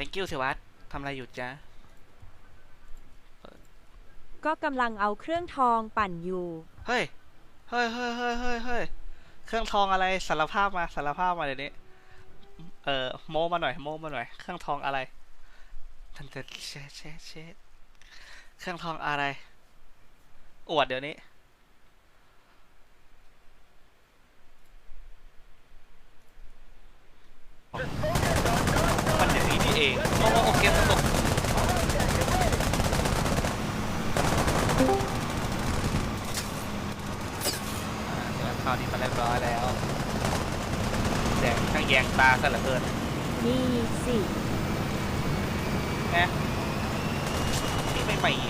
thank you สิวัตทำอะไรอยู่จ๊ะ ก็กำลังเอาเครื่องทองปั่นอยู่ เฮ้ย เฮ้ยเฮ้ยเฮ้ยเฮ้ยเฮ้ยเครื่องทองอะไรสารภาพมาสารภาพมาเดี๋ยวนี้ เอ่อโมมาหน่อยโมมาหน่อย เครื่องทองอะไรทันเตเชดเชดเชดเครื่องทองอะไร อวดเดี๋ยวนี้มันอย่างนี้นี่เอง โอ้โอเคสนุกอ่าเดี๋ยวเข้านี้มาเรียบร้อยแล้วแดงข้างแยง ตาซะเหลือเกินนี่สินะนี่ไม่ไม่แ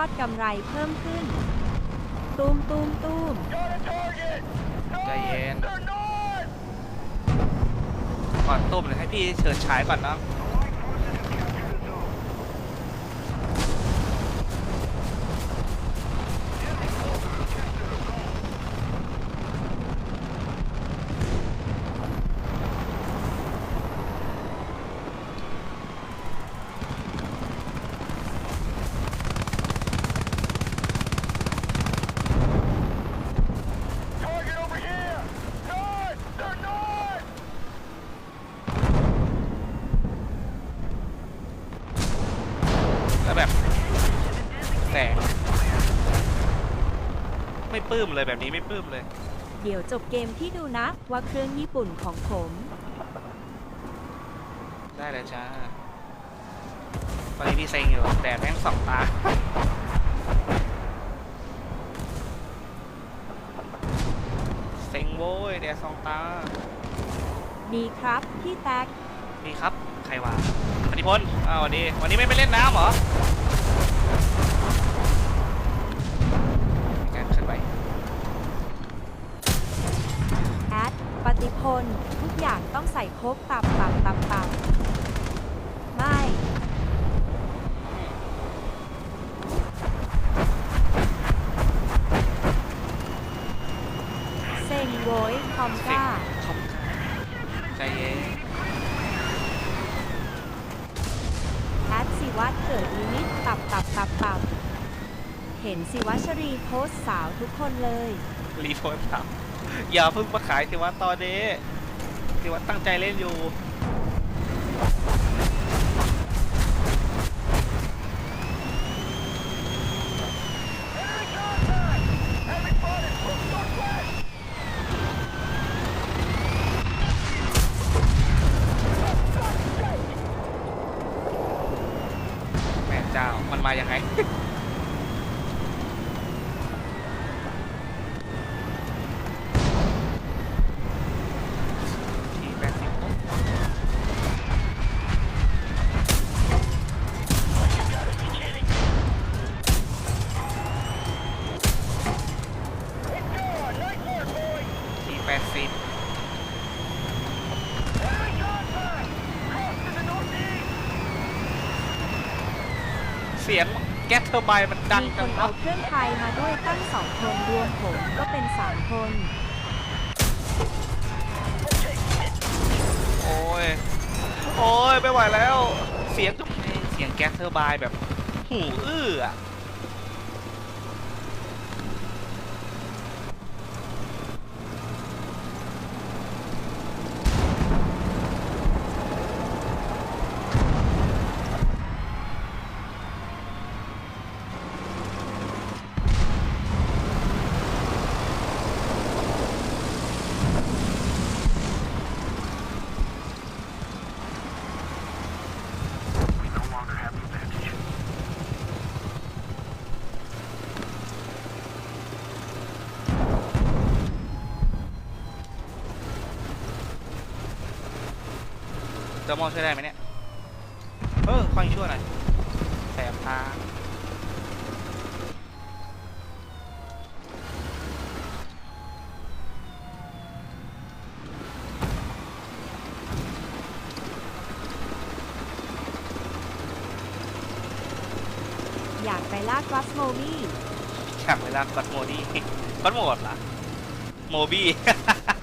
อดกำไรเพิ่มขึ้น ตูมตูมตูมใจเย็นก่อนต้มเลยให้พี่เชิดฉายก่อนนะ แล้วแบบแสงไม่ป ลื้มเลยแบบนี้ไม่ปลื้มเลย เดี๋ยวจบเกมที่ดูนะว่าเครื่องญี่ปุ่นของผม ได้เลยจ้า ตอนนี้พี่เซ็งอยู่แต่แม่งสองตา เซ็งโว้ยแดดสองตา ดีครับพี่แท็กนี่ครับ ใครวะปฏิพลอ้าววันนี้วันนี้ไม่ไปเล่นน้ำเหรอ ดปฏิพล ทุกอย่างต้องใส่โคกตับตับตับตับไม่ เซ็งโวยคอมก้าขอบคุณใจเย็นแอดสิวัตเกิดลิมิตตับตับตับตับ เห็นสิวัชรีโพสต์สาวทุกคนเลย รีโพสต์ครับ อย่าเพิ่งมาขายสิวัตอนนี้สิวัตตั้งใจเล่นอยู่แม่เจ้ามันมาอย่างไง ที่แปดสิบที่แปดสิบเสียง แก๊สเทอร์ไบน์มันดังมีคจังนวะเอาเครื่องไทยมาด้วยตั้งสองคนรวมผมก็เป็นสามคน โอ้ย โอ้ย ไม่ไหวแล้ว เสียงก็เสียงแก๊สเทอร์ไบน์แบบ หูอื้ออะ เจะมองช่วยได้ไหมเนี่ย เออฟังช่วยหน่อยใจบตาอยากไปลากวัสโมบี้อยากเวลากัดโมดี้กัดโหมดล่ะ โมบี้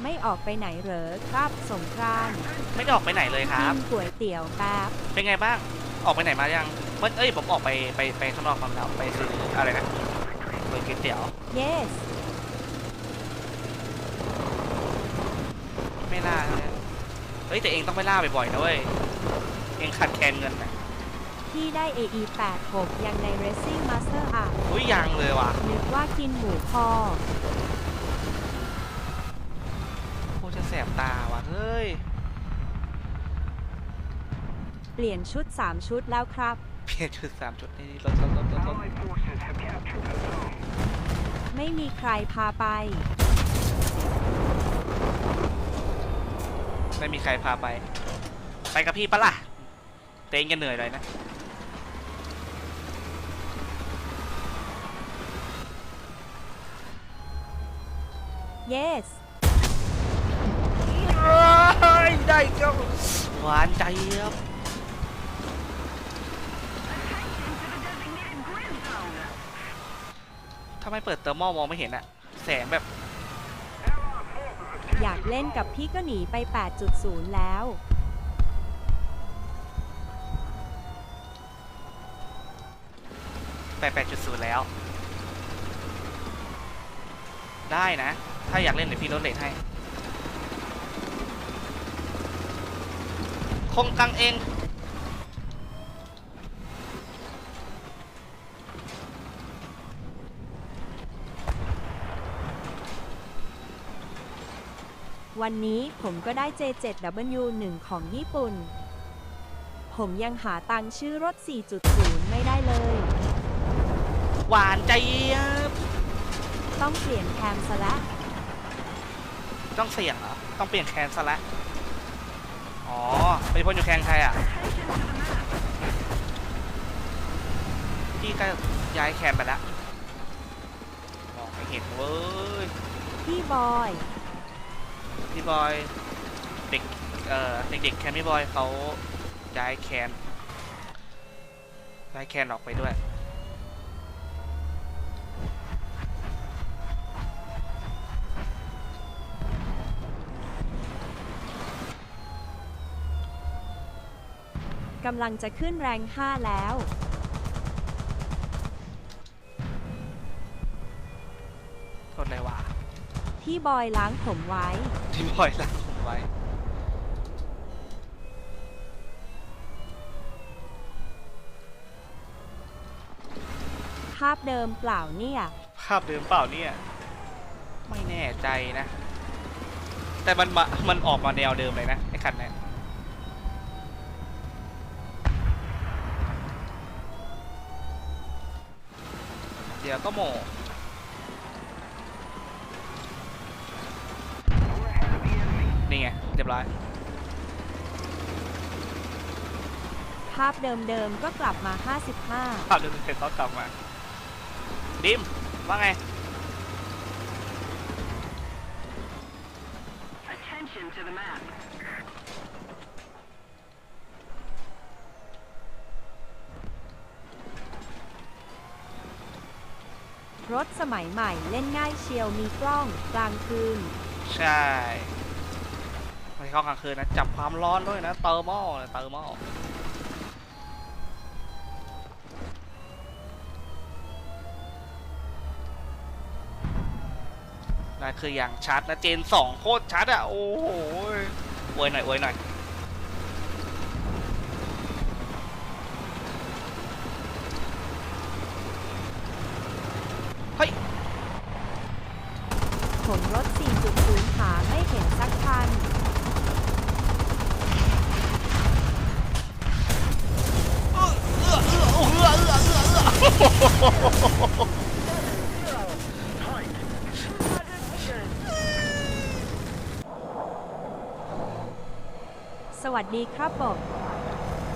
ไม่ออกไปไหนเหรอครับสงกรานต์ไม่ได้ออกไปไหนเลยคกิรับนก๋วยเตี๋ยวแป๊บเป็นไงบ้าง ออกไปไหนมายังเมื่อเอ้ยผมออกไปไปไปข้างนอกมาแล้วไปซื้ออะไรนะไปกินเตี๋ยว yes ไม่ล่าเลยเฮ้ยแต่เองต้องไปล่าบ่อยๆนะเว้ย เองขาดแคลนเงินนะที่ได้ AE 86 ยังใน Racing Master อะ อุ้ยยังเลยว่ะนึกว่ากินหมูคอ โคตรจะแส บตาว่ะเฮ้ย เปลี่ยนชุด 3 ชุดแล้วครับ เปลี่ยนชุดสามชุดนี่รถรถรถรถรถ Allied forces have captured the zone. ไม่มีใครพาไป ไม่มีใครพาไป ไปกับพี่ปะล่ะ เต้งจะเหนื่อยเลยนะ yes ได้ก็หวานใจครับถ้าไม่เปิดเตอร์โมมองไม่เห็นอะแสงแบบอยากเล่นกับพี่ก็หนีไป 8.0 แล้ว 88.0 แล้ว ได้นะ ถ้าอยากเล่นเดี๋ยวพี่ลดเลทให้ คงกังเองวันนี้ผมก็ได้ J7W1 ของญี่ปุ่น ผมยังหาตังค์ชื่อรถ 4.0 ไม่ได้เลย หวานใจเยียบต้องเปลี่ยนแคมซะแล้วต้องเสี่ยงเหรอ ต้องเปลี่ยนแคนซะละ อ๋อเป็นคนอยู่แคนใครอะพี่ก็ย้ายแคนไปแล้วมองไม่เห็นเว้ยพี่บอย พี่บอยเด็กเอ่อเด็กๆแคนพี่บอยเขาย้ายแคนย้ายแคนออกไปด้วย กำลังจะขึ้นแรง 5 แล้วโทษเลยว่ะพี่บอยล้างผมไว้พี่บอยรักผมไว้ ภาพเดิมเปล่าเนี่ย ภาพเดิมเปล่าเนี่ย ไม่แน่ใจนะ แต่มันมามันออกมาแนวเดิมเลยนะไอ้คันเนี้ย เดี๋ยวก็โม We're ahead of the enemy. นี่ไงเรียบร้อย ภาพเดิมๆก็กลับมา ภาพเดิมเสร็จต้องกลับมา ดิม ว่าไง Attention to the map. 55 รถสมัยใหม่เล่นง่ายเชียวมีกล้องกลางคืน ใช่ไม่เข้ากลางคืนนะ จับความร้อนด้วยนะ เตอร์มนะเตอร์โมนั่นคืออย่างชัดนะ เจนสองโคตรชัดอะ โอ้โหอวยหน่อยอวยหน่อย ดีครับผม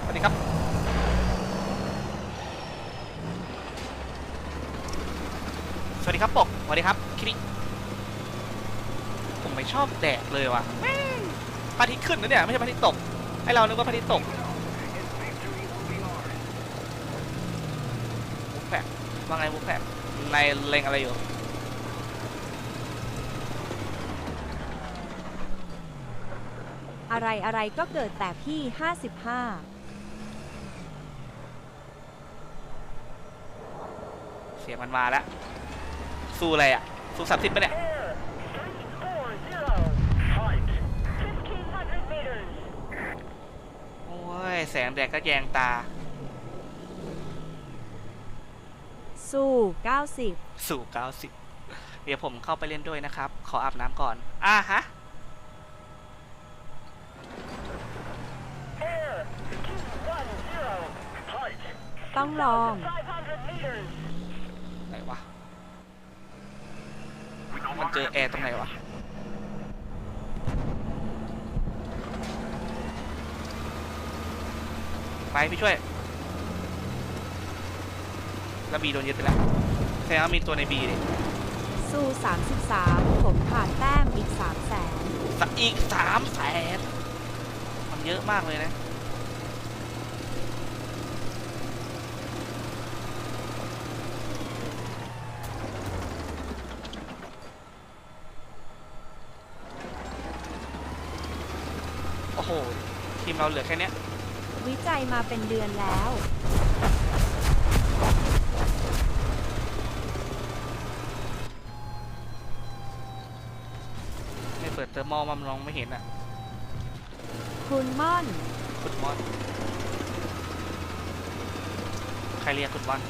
สวัสดีครับ สวัสดีครับปกสวัสดีครับคิริผมไม่ชอบแดดเลยว่ะพระอาทิตย์ขึ้นนะเนี่ยไม่ใช่พระอาทิตย์ตกให้เรานึกว่าพระอาทิตย์ตกแฝกว่าไงวูแฟกนเล็งอะไรอยู่ อะไรอะไรก็เกิดแต่พี่ 55 เสียงมันมาแล้ว สู้อะไรอะ สู้สามสิบปะเนี่ย Fight. 1500 meters. โอ้ย แสงแดดก็แยงตา สู้ 90สู่เก้าสิบเดี๋ยวผมเข้าไปเล่นด้วยนะครับ ขออาบน้ำก่อน อ่าฮะ ต้องลอง500 meters. ไหนวะ มันเจอแอร์ตรงไหนวะ ไปพี่ช่วยแล้วบีโดนยึดไปแล้วแสดงว่ามีตัวในบีดิสู้ 33 ผมขาดแต้มอีก3แสนสักอีกสามแสนมันเยอะมากเลยนะ โอ้โห ทีม เราเหลือแค่เนี้ยวิจัยมาเป็นเดือนแล้ว ไม่เปิดเตอร์มอลมันมองไม่เห็นอะคุณม่อน คุณมอน ใครเรียกคุณมอน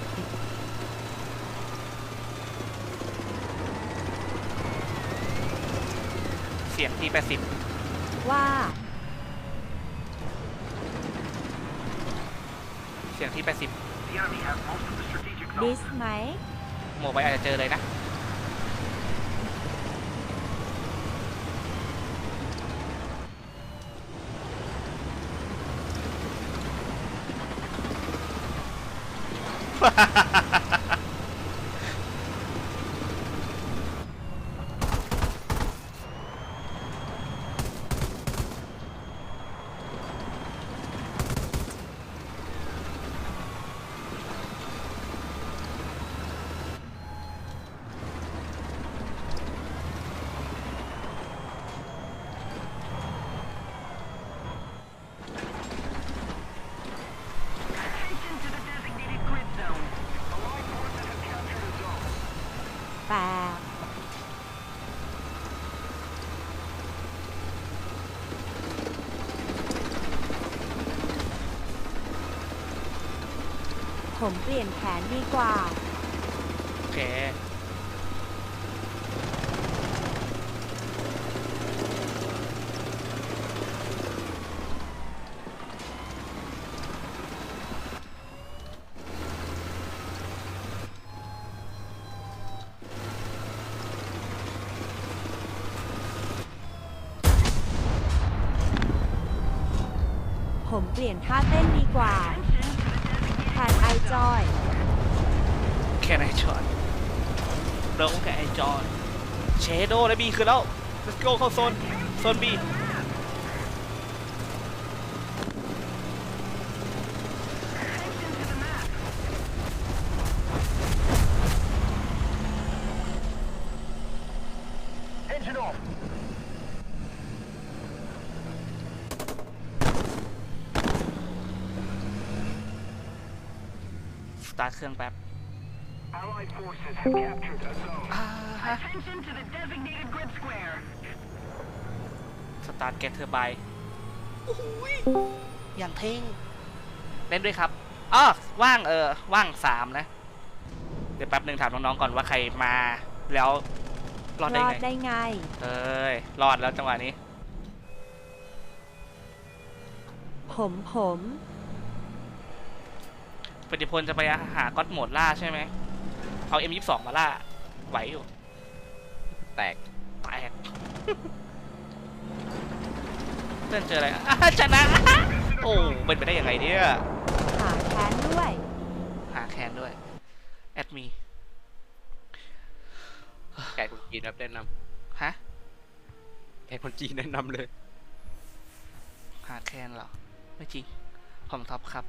เสียงที่แปดสิบว่า สียงที่แปดสิบ The enemy has most of the strategic ดิ zones. สไหมโมไปอาจจะเจอเลยนะ Attention to the designated grid zone. Allied forces have captured a zone. แต่ ผมเปลี่ยนแผนดีกว่า โอเค ผมเปลี่ยนท่าเต้นดีกว่า แทนไอจอยแค่ไหนจอนเราแค่ไอจอนเชโดและบีคือแล้ว let's go เข้าโซน โซนบี Engine off. สตาร์ท เครื่องแป๊บ Allied forces have captured a zone. อ่าฮะ Attention to the designated grid square. สตาร์ทแกเทอร์ไบอย่างเท่เล่นด้วยครับอ้อว่างเออ ว่างสามนะ เดี๋ยวแป๊บหนึ่งถามน้องๆก่อนว่าใครมาแล้วรอดรได้อดไงได้ไง เอ้ย รอดแล้วจังหวะนี้ ผมผม ปฏิพลจะไปหาก๊อตโหมดล่าใช่ไหม เอา M22 มาล่า ไหวอยู่ แตก แตก เพื่อนเจออะไรอะชนะ โอ้เป็นไปได้ยังไงเนี่ย หาแค้นด้วย หาแคนด้วย แอดมี แขกคนจีนครับแนะนฮะำแขกคนจีนแนะนำเลย หาแคนเหรอ ไม่จริง ผมท็อปครับ